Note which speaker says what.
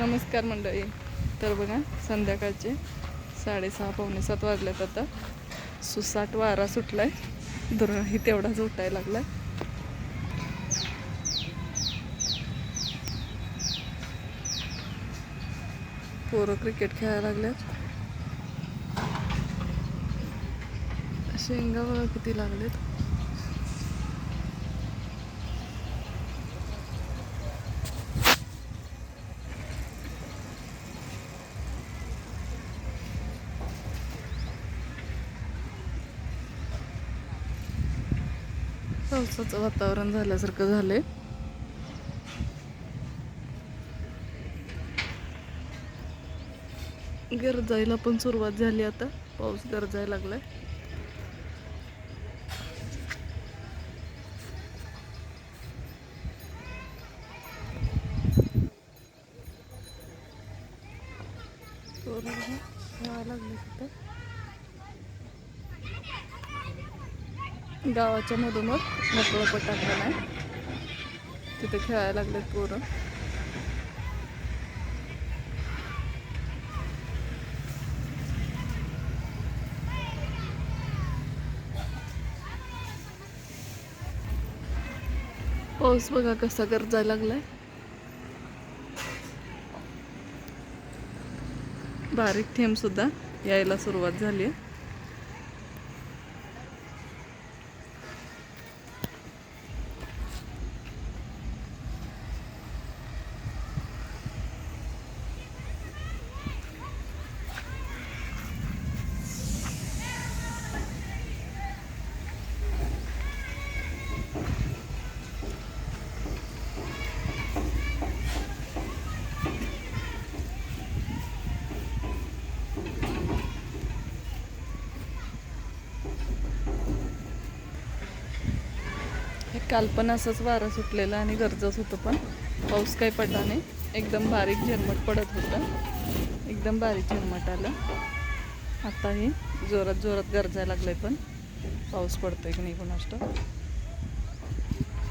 Speaker 1: नमस्कार मंडळी. तर बघा संध्याकाळचे साडेसहा पावणे सात वाजल्यात आता. सुसाट वारा सुटला आहे दुर्गाही तेवढाच उठायला लागला पोरं क्रिकेट खेळायला लागल्यात. शेंगा किती लागलेत पावसाचं वातावरण झाल्यासारखं झालंय. गरजायला पण सुरुवात झाली आता. पाऊस गरजायला लागलाय. लागले तिथं. गावाच्या मधोमध मोकळं पटांगण आहे. तिथे खेळायला लागलेत पोरं. पाऊस बघा कसा गरजायला लागलाय. बारीक थेंब सुद्धा यायला सुरुवात झाली आहे. काल पण असंच वारं सुटलेलं आणि गरजच होतं पण. पाऊस काही पडला नाही. एकदम बारीक झिरमट पडत होतं. एकदम बारीक झिरमट आलं. आता हे जोरात जोरात गरजायला लागलं आहे पण. पाऊस पडतोय की नाही कोणाष्ट